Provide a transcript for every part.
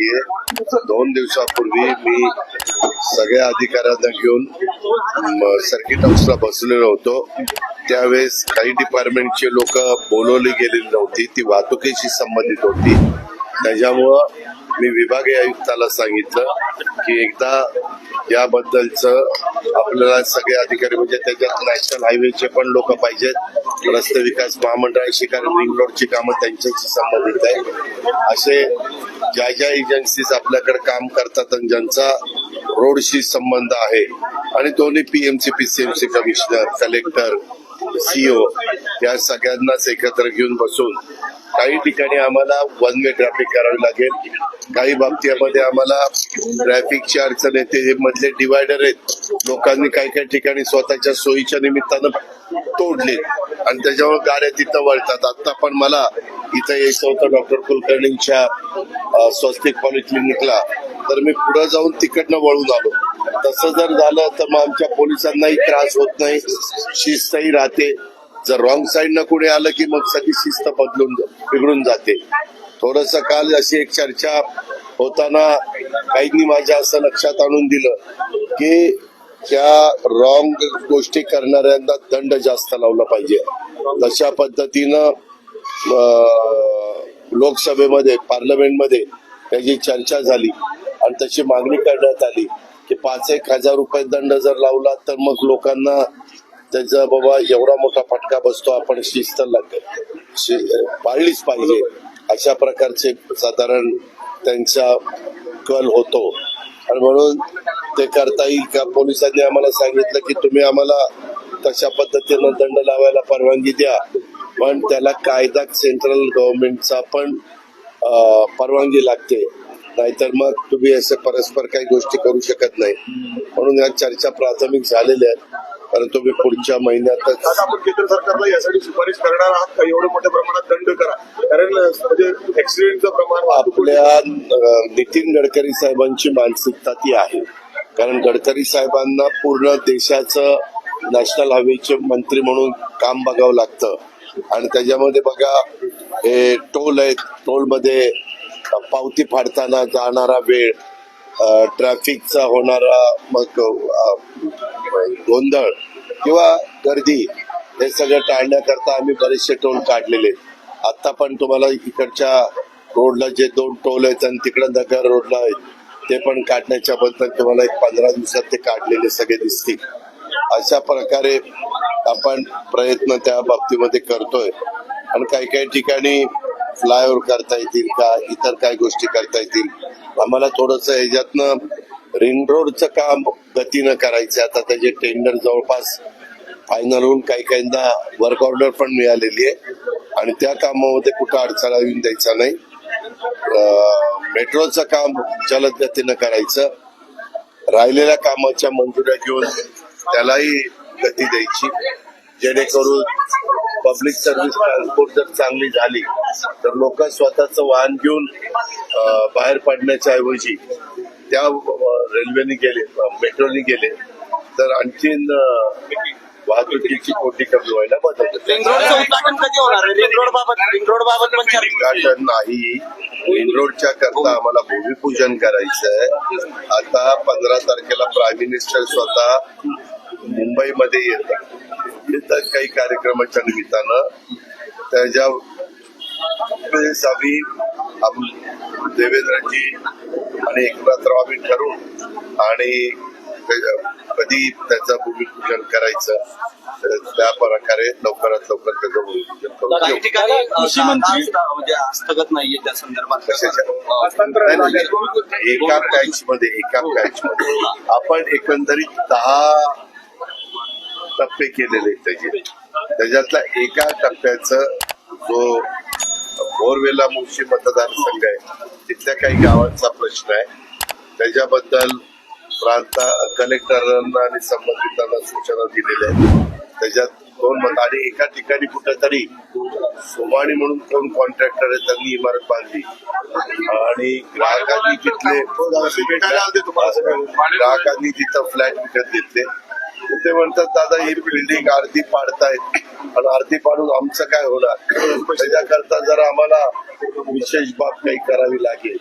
नाहीये. दोन दिवसापूर्वी मी सगळ्या अधिकाऱ्यांना घेऊन सर्किट हाऊसला बसलेलो होतो. त्यावेळेस काही डिपार्टमेंटचे लोक बोलवली गेलेली नव्हती. ती वाहतुकीशी संबंधित होती. त्याच्यामुळं मी विभागीय आयुक्ताला सांगितलं की एकदा याबद्दलच आपल्याला सगळे अधिकारी म्हणजे त्याच्यात नॅशनल हायवेचे पण लोक पाहिजेत. रस्ते विकास महामंडळाशी कारण रिंग रोडची कामं त्यांच्याशी संबंधित आहे असे ज्या ज्या एजन्सीज आपल्याकडे काम करतात आणि ज्यांचा रोडशी संबंध आहे आणि दोन्ही PMC PCMC commissioner collector CO या सगळ्यांनाच एकत्र घेऊन बसून काही ठिकाणी आम्हाला वन वे ट्रॅफिक करावी लागेल. काही बाबतीमध्ये आम्हाला ट्रॅफिकची अडचण येते मधले डिवायडर आहेत. लोकांनी काही काही ठिकाणी स्वतःच्या सोयीच्या निमित्तानं तोडले आणि त्याच्यामुळे गाड्या तिथं वळतात. आता पण मला इथं यायचं होतं डॉक्टर कुलकर्णींच्या स्वस्तिक पॉलिक्लिनिकला. तर मी पुढे जाऊन तिकडनं वळून आलो. तसं जर झालं तर मग आमच्या पोलिसांनाही त्रास होत नाही. शिस्तही राहते. जर रॉंग साईडनं कोणी आलं की मग सगळी शिस्त बदलून बिघडून जाते. थोडस काल अशी एक चर्चा होताना काहींनी माझ्या असं लक्षात आणून दिलं की त्या रॉंग गोष्टी करणाऱ्यांना दंड जास्त लावला पाहिजे. तशा पद्धतीनं लोकसभेमध्ये पार्लमेंटमध्ये त्याची चर्चा झाली आणि तशी मागणी करण्यात आली की पाच एक हजार रुपये दंड जर लावला तर मग लोकांना त्याचा बाबा एवढा मोठा फटका बसतो आपण शिस्त लागेल शि- पाळलीच पाहिजे. अशा प्रकारचे साधारण त्यांचा कल होतो. आणि म्हणून ते करता येईल का पोलिसांनी आम्हाला सांगितलं की तुम्ही आम्हाला तशा पद्धतीनं दंड लावायला परवानगी द्या. पण त्याला कायदा सेंट्रल गव्हर्नमेंटचा पण परवानगी लागते. नाहीतर मग तुम्ही असे परस्पर काही गोष्टी करू शकत नाही. म्हणून या चर्चा प्राथमिक झालेल्या आहेत. परंतु मी पुढच्या महिन्यातच आपण केंद्र सरकारला यासाठी शिफारस करणार आहात का? एवढं मोठ्या प्रमाणात दंड करा. कारण म्हणजे ऍक्सिडेंटचं प्रमाण आपल्या नितीन गडकरी साहेबांची मानसिकता ती आहे. कारण गडकरी साहेबांना पूर्ण देशाचं नॅशनल हायवेचे मंत्री म्हणून काम बघावं लागतं. आणि त्याच्यामध्ये बघा हे टोल आहेत. टोलमध्ये पावती फाडताना जाणारा वेळ ट्रॅफिकचा होणारा मग गोंधळ किंवा गर्दी हे सगळं टाळण्याकरता आम्ही बरेचसे टोल काढलेले आत्ता आता पण तुम्हाला इकडच्या रोडला जे दोन टोल आहेत आणि तिकडं नगर रोडला आहेत ते पण काढण्याच्या बद्दल तुम्हाला एक पंधरा दिवसात ते काढलेले सगळे दिसतील. अशा प्रकारे आपण प्रयत्न त्या बाबतीमध्ये करतोय. आणि काही काही ठिकाणी फ्लायओव्हर करता येतील का? इतर काही गोष्टी करता येतील. आम्हाला थोडस ह्याच्यातनं रिंग रोडचं काम गतीनं करायचं आता त्याचे टेंडर जवळपास फायनल होऊन काही काहींना वर्क ऑर्डर पण मिळालेली आहे. आणि त्या कामामध्ये कुठं अडचणा येऊन द्यायचा नाही. मेट्रोचं काम जलद गतीनं करायचं. राहिलेल्या कामाच्या मंजुऱ्या घेऊन त्यालाही गती द्यायची जेणेकरून पब्लिक सर्व्हिस ट्रान्सपोर्ट जर चांगली झाली तर लोक स्वतःचं वाहन घेऊन बाहेर पडण्याच्या ऐवजी त्या रेल्वेने गेले मेट्रोने गेले तर आणखीन वाहतुकीची कोटी कमी व्हायला मदत उद्घाटन नाही. रिंग रोडच्या करता आम्हाला भूमिपूजन करायचं आहे आता पंधरा तारखेला प्राईम मिनिस्टर स्वतः मुंबईमध्ये येतात. येतात काही कार्यक्रमाच्या निमित्तानं. त्याच्या वेळेस आम्ही आम- देवेंद्रजी आणि एकनाथराव आम्ही ठरवून आणि कधी त्याचं भूमिपूजन करायचं त्या प्रकारे लवकरात लवकर त्याचं भूमिपूजन काही करू ठिकाणी कृषी मंत्री- आता म्हणजे हस्तगत नाहीये त्या संदर्भात. एका पॅच मध्ये एका पॅच मध्ये आपण एकंदरीत दहा टप्पे केलेले त्याचे. त्याच्यातला एका टप्प्याचं जो बोरवेला मुळशी मतदारसंघ आहे तिथल्या काही गावांचा प्रश्न आहे. त्याच्याबद्दल प्रांत कलेक्टरांना आणि संबंधितांना सूचना दिलेल्या आहेत. त्याच्यात दोन मत आणि एका ठिकाणी कुठेतरी सोमाणी म्हणून कोण कॉन्ट्रॅक्टर आहे त्यांनी इमारत बांधली. आणि ग्राहकांनी तिथले. ग्राहकांनी तिथं फ्लॅट विकत घेतले. ते म्हणतात दादा ही बिल्डिंग आरती पाडतायत. आणि आरती पाडून आमचं काय होणार? त्याच्याकरता जर आम्हाला विशेष बाब काही करावी लागेल.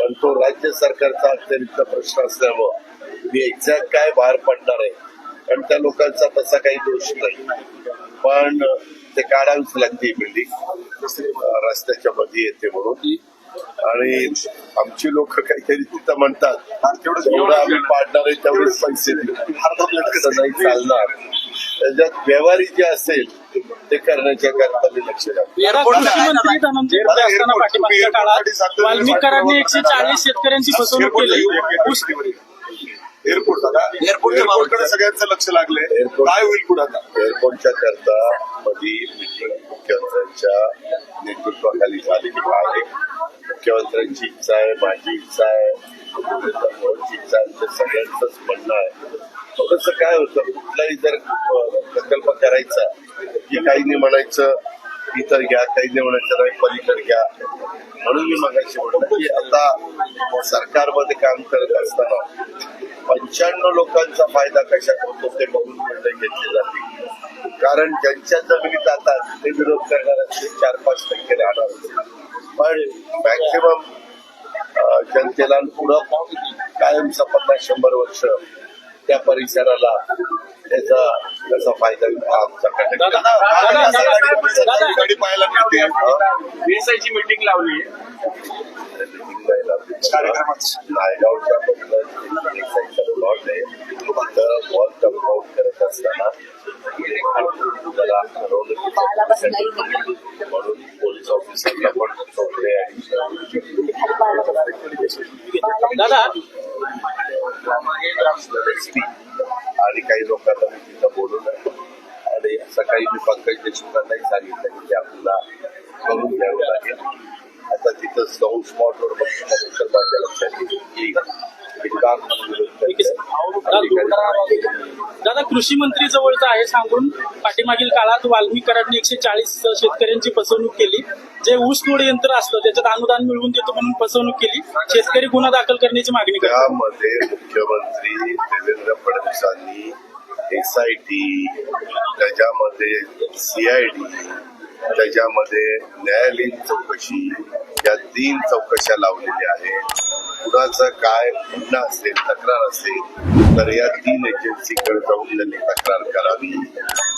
पण तो राज्य सरकारचा अतिरिक्त प्रश्न असल्यामुळं मी एक्झॅक्ट काय बाहेर पडणार आहे कारण त्या लोकांचा तसा काही दोष नाही. पण ते काढावीच लागते बिल्डिंग रस्त्याच्या मध्ये येते म्हणून. आणि आमची लोक काहीतरी तिथं म्हणतात जेवढं आम्ही पाडणार आहे तेवढेच पैसे नाही चालणार. त्याच्यात व्यवहारी जे असेल ते करण्याच्या करता मी लक्ष वाल्मिकरांनी एकशे चाळीस शेतकऱ्यांची फसवणूक केली. एअरपोर्ट एअरपोर्टच्या एअरपोर्टकडे सगळ्यांचं लक्ष लागलंय एअरपोर्ट- काय होईल पुढे? आता एअरपोर्टच्या करता मध्ये मीटिंग मुख्यमंत्र्यांच्या नेतृत्वाखाली झालेली आहे. मुख्यमंत्र्यांची इच्छा आहे माझी इच्छा आहे मोदींची इच्छा आहे सगळ्यांचंच म्हणणं आहे कसं काय होतं कुठलाही जर प्रकल्प करायचा की काहींनी म्हणायचं इतर घ्या काहींनी म्हणायचं नाही पलीकडे घ्या म्हणून मी मगाशी म्हणतो की आता सरकारमध्ये काम करत असताना पंच्याण्णव लोकांचा फायदा कशात होतो ते बघून निर्णय घेतले जाते कारण ज्यांच्या जमिनीत जातात ते विरोध करणाऱ्यांचे चार पाच टक्के राहणार. पण मॅक्सिमम जनतेला पुढं कायमचा पन्नास शंभर वर्ष त्या परिसराला त्याचा त्याचा फायदा पाहायला मिळते. मीटिंग लावली नायगावच्या करत असताना म्हणून पोलीस ऑफिसरला पण चौकडे दादा? आणि काही लोकांना मी तिथं बोलवलं. आणि सकाळी मी पंकज देशमुखांनाही सांगितलं की आपल्याला करून घ्यावं लागेल. आता तिथं जाऊन स्पॉटवर बघितलं तर माझ्या लक्षात येईल की हे काम विरोध करतंय. दादा कृषी मंत्री जवळचं आहे सांगून पाठीमागील काळात वाल्मिकरांनी एकशे चाळीस शेतकऱ्यांची फसवणूक केली. जे ऊस तोड यंत्र असतं त्याच्यात अनुदान मिळवून देतो म्हणून फसवणूक केली. शेतकरी गुन्हा दाखल करण्याची मागणी त्यामध्ये मुख्यमंत्री देवेंद्र फडणवीसांनी एस आय टी त्याच्यामध्ये सीआयडी त्याच्यामध्ये न्यायालयीन चौकशी या तीन चौकशा लावलेल्या आहेत. कुणाचं काय गुन्हा असेल तक्रार असेल तर या तीन एजन्सीकडे जाऊन त्यांनी तक्रार करावी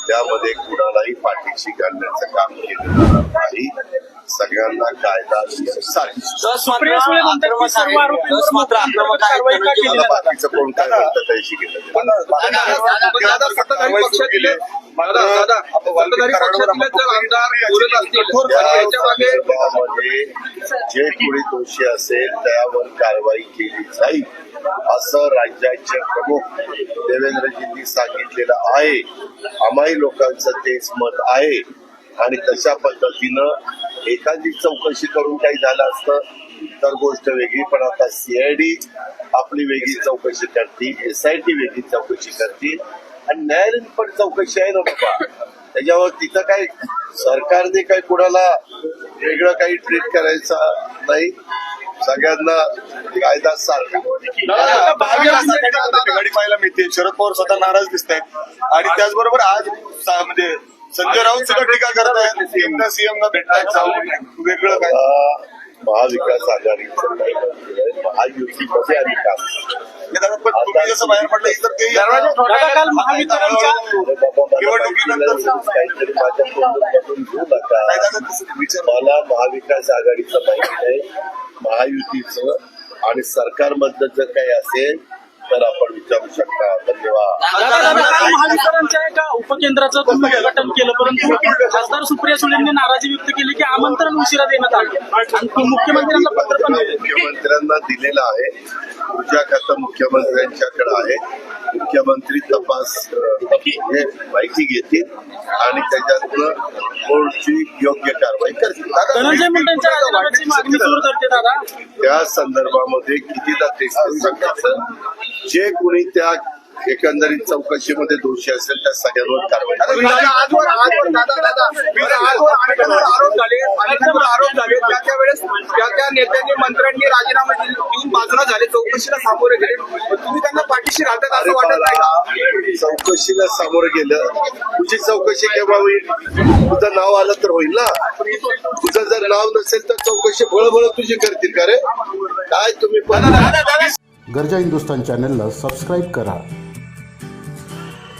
त्यामध्ये कुणालाही पाठीशी घालण्याचं काम केलं जाणार नाही सगळ्यांना कायदा बाकीचं कोण काय म्हणतं त्याशी केलं जे कोणी दोषी असेल त्यावर कारवाई केली जाईल. असं राज्याचे प्रमुख देवेंद्रजींनी सांगितलेलं आहे. आम्हाही लोकांचं तेच मत आहे. आणि तशा पद्धतीनं एखादी चौकशी करून काही झालं असतं तर गोष्ट वेगळी. पण आता सीआयडी आपली वेगळी चौकशी करतील एसआयटी वेगळी चौकशी करतील. आणि न्यायालयीन पण चौकशी आहे ना बाबा. त्याच्यावर तिथं काय सरकारने काही कुणाला वेगळं काही ट्रीट करायचं नाही. सगळ्यांना कायदा सारखा. पाहायला मिळते. शरद पवार स्वतः नाराज दिसत आहेत आणि त्याचबरोबर आज म्हणजे संजय राऊत सुद्धा टीका करत आहेत एकदा सीएम ला भेटतायत जाऊन. वेगळं काय? महाविकास आघाडीचं महायुतीमध्ये आम्ही काम काहीतरी माझ्या घेऊ नका. मला महाविकास आघाडीचं माहिती नाही महायुतीचं आणि सरकारमधलं जर काही असेल तर आपण जाऊ शकता धन्यवाद. महावितरणच्या एका उपकेंद्राचं तुम्ही उद्घाटन केलं परंतु खासदार सुप्रिया सुळेंनी नाराजी व्यक्त केली की आमंत्रण उशिरा देण्यात आलं. आणि मुख्यमंत्र्यांना पत्र पण मुख्यमंत्र्यांना दिलेलं आहे. ऊर्जा खातं मुख्यमंत्र्यांच्याकडे आहे. मुख्यमंत्री तपास हे माहिती घेतील आणि त्याच्यातनं कोणची योग्य कारवाई करतील. त्या संदर्भामध्ये कितीदा तेच तेच सांगायचं जे कोणी त्या एकंदरीत चौकशीमध्ये दोषी असेल त्या सगळ्यांवर कारवाई. करावी. आजवर आजवर दादा दादा आजवर अनेकांवर आरोप झाले. अनेकांवर आरोप झाले. त्या त्या वेळेस त्या त्या नेत्यांनी मंत्र्यांनी राजीनामे दिले- देऊन बाजूला झाले चौकशीला सामोरे गेले. तुम्ही त्यांना पाठीशी राहतात असं वाटत नाही. चौकशीला सामोरं गेलं. तुझी चौकशी केव्हा होईल तुझं नाव आलं तर होईल ना? तुझं जर नाव नसेल तर चौकशी बळबळ तुझी करतील का रे? काय तुम्ही गरजा हिंदुस्तान चॅनलला सबस्क्राईब करा.